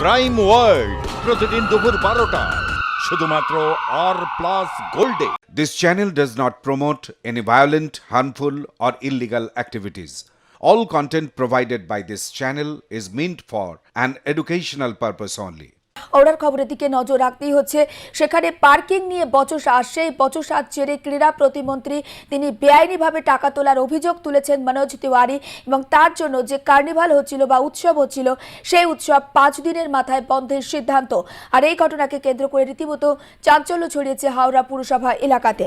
Crime world প্রতিদিন দুপুর বারোটায় শুধুমাত্র আর প্লাস গোল্ডে This channel does not promote any violent, harmful, or illegal activities. All content provided by this channel is meant for an educational purpose only. ওরার খবরের দিকে নজর রাখতেই হচ্ছে। সেখানে পার্কিং নিয়ে বচসা সেই বচসার জেরে ক্রীড়া প্রতিমন্ত্রী তিনি বেআইনিভাবে টাকা তোলার অভিযোগ তুলেছেন মনোজ তিওয়ারি এবং তার জন্য যে কার্নিভাল হচ্ছিল বা উৎসব হচ্ছিল, সেই উৎসব পাঁচ দিনের মাথায় বন্ধের সিদ্ধান্ত। আর এই ঘটনাকে কেন্দ্র করে রীতিমতো চাঞ্চল্য ছড়িয়েছে হাওড়া পুরসভা এলাকাতে।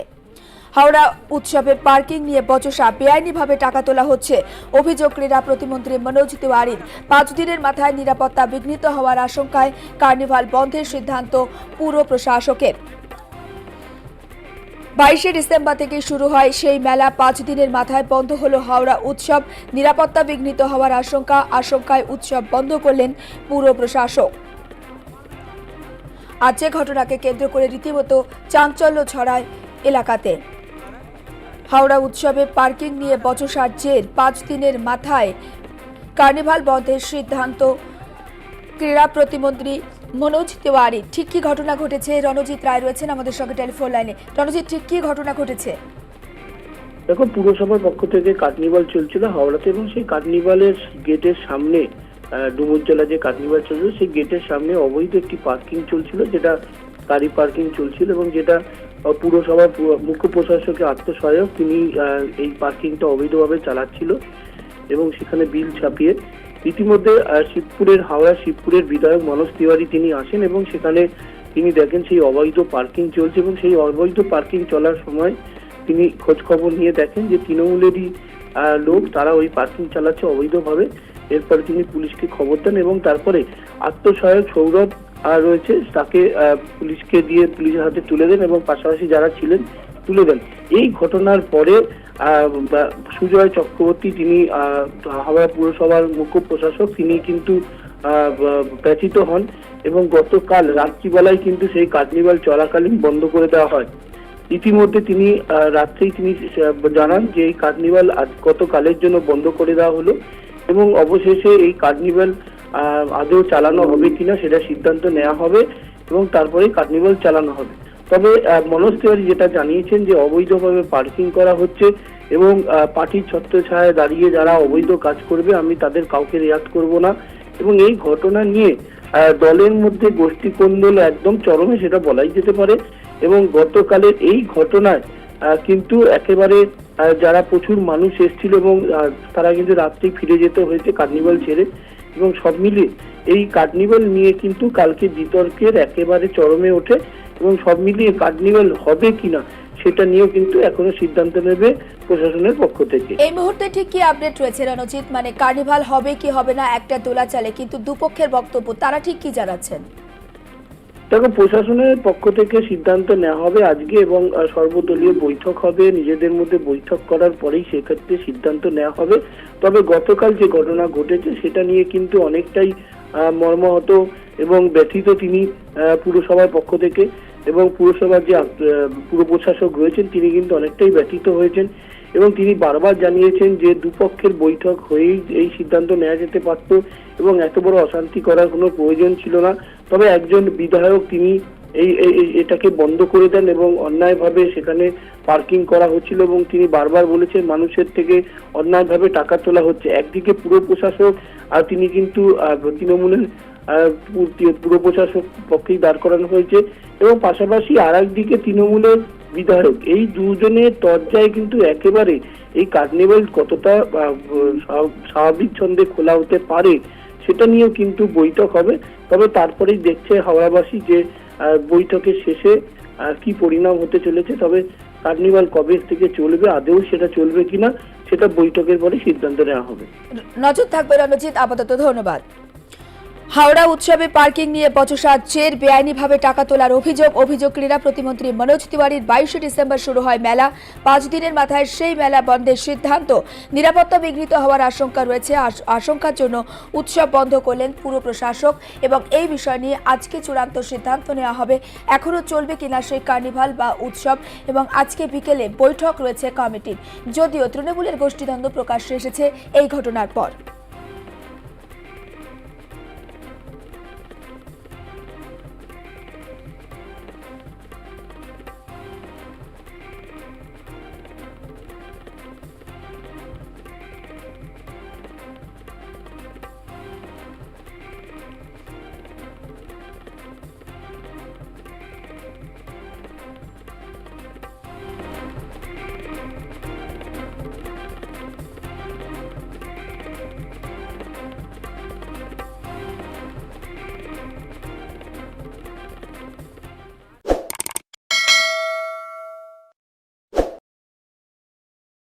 হাওড়া উৎসবের পার্কিং নিয়ে বচসা, বেআইনিভাবে টাকা তোলা হচ্ছে। অভিযোগ ক্রীড়া প্রতিমন্ত্রী মনোজ তিওয়ারির। পাঁচ দিনের মাথায় নিরাপত্তা বিঘ্নিত হওয়ার আশঙ্কায় কার্নিভাল বন্ধের সিদ্ধান্ত পুর প্রশাসকের। বাইশে ডিসেম্বর থেকে শুরু হয় সেই মেলা। পাঁচ দিনের মাথায় বন্ধ হলো হাওড়া উৎসব। নিরাপত্তা বিঘ্নিত হওয়ার আশঙ্কা, আশঙ্কায় উৎসব বন্ধ করলেন পুর প্রশাসক। আজ যে ঘটনাকে কেন্দ্র করে রীতিমতো চাঞ্চল্য ছড়ায় এলাকাতে। হাওড়া উৎসবে পার্কিং নিয়ে বচসার জের পাঁচ দিনের মাথায় কার্নিভাল বন্ধের সিদ্ধান্ত। ক্রীড়া প্রতিমন্ত্রী মনোজ তিওয়ারি, ঠিক কি ঘটনা ঘটেছে? রণজিৎ রায় রয়েছেন আমাদের সঙ্গে টেলিফোন লাইনে। রণজিৎ, ঠিক কি ঘটনা ঘটেছে? দেখো পুরসভার পক্ষ থেকে কার্নিভাল চলছিল হাওড়াতে এবং সেই কার্নিভালের গেটের সামনে ডুমুরজলা যে কার্নিভাল চলছিল, সেই গেটের সামনে অবৈধ একটি পার্কিং চলছিল, যেটা গাড়ি পার্কিং চলছিল এবং যেটা পুরসভার মুখ্য প্রশাসকের আত্মসহায়ক তিনি এই পার্কিংটা অবৈধভাবে চালাচ্ছিল এবং সেখানে বিল ছাপিয়ে। ইতিমধ্যে শিবপুরের হাওড়া শিবপুরের বিধায়ক মনোজ তিওয়ারি তিনি আসেন এবং সেখানে তিনি দেখেন সেই অবৈধ পার্কিং চলছে এবং সেই অবৈধ পার্কিং চলার সময় তিনি খোঁজ খবর নিয়ে দেখেন যে তৃণমূলেরই লোক তারা ওই পার্কিং চালাচ্ছে অবৈধভাবে। এরপরে তিনি পুলিশকে খবর দেন এবং তারপরে আত্মসহায়ক সৌরভ রয়েছে, তাকে পুলিশকে দিয়ে পুলিশের হাতে তুলে দেন এবং পাশাপাশি যারা ছিলেন তুলে দেন। এই ঘটনার পরে সুজয় চক্রবর্তী তিনি হাওড়া পুরসভার মুখ্য প্রশাসক, তিনি কিন্তু ব্যথিত হন এবং গতকাল রাত্রিবেলায় কিন্তু সেই কার্নিভাল চলাকালীন বন্ধ করে দেওয়া হয়। ইতিমধ্যে তিনি রাত্রেই তিনি জানান যে এই কার্নিভাল আজ গতকালের জন্য বন্ধ করে দেওয়া হলো এবং অবশেষে এই কার্নিভাল আদৌ চালানো হবে কিনা সেটা সিদ্ধান্ত নেওয়া হবে এবং তারপরে কার্নিভাল চালানো হবে। তবে মনোজ তিওয়ারি যেটা জানিয়েছেন যে অবৈধভাবে পার্কিং করা হচ্ছে এবং পার্টির ছত্রছায়ায় দাঁড়িয়ে যারা অবৈধ কাজ করবে, আমি তাদের কাউকে রেয়াত করব না এবং এই ঘটনা নিয়ে দলের মধ্যে গোষ্ঠী কোন্দল একদম চরমে সেটা বলাই যেতে পারে এবং গতকালের এই ঘটনায় কিন্তু একেবারে যারা প্রচুর মানুষ এসেছিল এবং তারা কিন্তু রাত্রেই ফিরে যেতে হয়েছে কার্নিভাল ছেড়ে। এবং সব মিলিয়ে এই কার্নিভাল নিয়ে কিন্তু কালকে বিতর্কের একেবারে চরমে ওঠে এবং সব মিলিয়ে কার্নিভাল হবে কিনা সেটা নিয়েও কিন্তু এখনও সিদ্ধান্ত নেবে প্রশাসনের পক্ষ থেকে। এই মুহূর্তে ঠিক কি আপডেট রয়েছে রণজিৎ? মানে কার্নিভাল হবে কি হবে না? একটা দোলা চালে কিন্তু দুপক্ষের বক্তব্য, তারা ঠিক কি জানাচ্ছেন? দেখো, প্রশাসনের পক্ষ থেকে সিদ্ধান্ত নেওয়া হবে আজকে এবং সর্বদলীয় বৈঠক হবে। নিজেদের মধ্যে বৈঠক করার পরেই সেক্ষেত্রে সিদ্ধান্ত নেওয়া হবে। তবে গতকাল যে ঘটনা ঘটেছে, সেটা নিয়ে কিন্তু অনেকটাই মর্মাহত এবং ব্যথিত তিনি পুরসভার পক্ষ থেকে। এবং পুরসভার যে পুর প্রশাসক রয়েছেন, তিনি কিন্তু অনেকটাই ব্যথিত হয়েছেন। এবং তিনি বারবার জানিয়েছেন যে দুপক্ষের বৈঠক হয়েই এই সিদ্ধান্ত নেওয়া যেতে পারত এবং এত বড় অশান্তি করার কোনো প্রয়োজন ছিল না। তবে একজন বিধায়ক তিনি এই এটাকে বন্ধ করে দেন এবং অন্যায়ভাবে সেখানে পার্কিং করা হচ্ছিল এবং তিনি বারবার বলেছেন মানুষের থেকে অন্যায়ভাবে টাকা তোলা হচ্ছে। একদিকে পুর প্রশাসক আর তিনি কিন্তু তৃণমূলের পুর প্রশাসক পক্ষেই দাঁড় করানো হয়েছে। এবং পাশাপাশি আর একদিকে তৃণমূলের বিধায়ক। এই দুজনের তর্জায় কিন্তু একেবারে এই কার্নিভাল কতটা স্বাভাবিক ছন্দে খোলা হতে পারে সেটা নিয়েও কিন্তু বৈঠক হবে। তবে তারপরেই দেখছে হাওড়াবাসী যে বৈঠকের শেষে কি পরিণাম হতে চলেছে। তবে কার্নিভাল কবে থেকে চলবে আদেও সেটা চলবে কিনা, সেটা বৈঠকের পরে সিদ্ধান্ত নেওয়া হবে। নজর থাকবে রণজিৎ, আপাতত ধন্যবাদ। হাওড়া উৎসবে পার্কিং নিয়ে বচসা জের, বেআইনিভাবে টাকা তোলার অভিযোগ। অভিযোগ ক্রীড়া প্রতিমন্ত্রী মনোজ তিওয়ারির বাইশে ডিসেম্বর শুরু হয় মেলা। পাঁচ দিনের মাথায় সেই মেলা বন্ধের সিদ্ধান্ত। নিরাপত্তা বিঘ্নিত হওয়ার আশঙ্কা রয়েছে। আশঙ্কার জন্য উৎসব বন্ধ করলেন পুর প্রশাসক এবং এই বিষয় নিয়ে আজকে চূড়ান্ত সিদ্ধান্ত নেওয়া হবে। এখনও চলবে কিনা সেই কার্নিভাল বা উৎসব এবং আজকে বিকেলে বৈঠক রয়েছে কমিটির। যদিও তৃণমূলের গোষ্ঠীদ্বন্দ্ব প্রকাশ্যে এসেছে এই ঘটনার পর।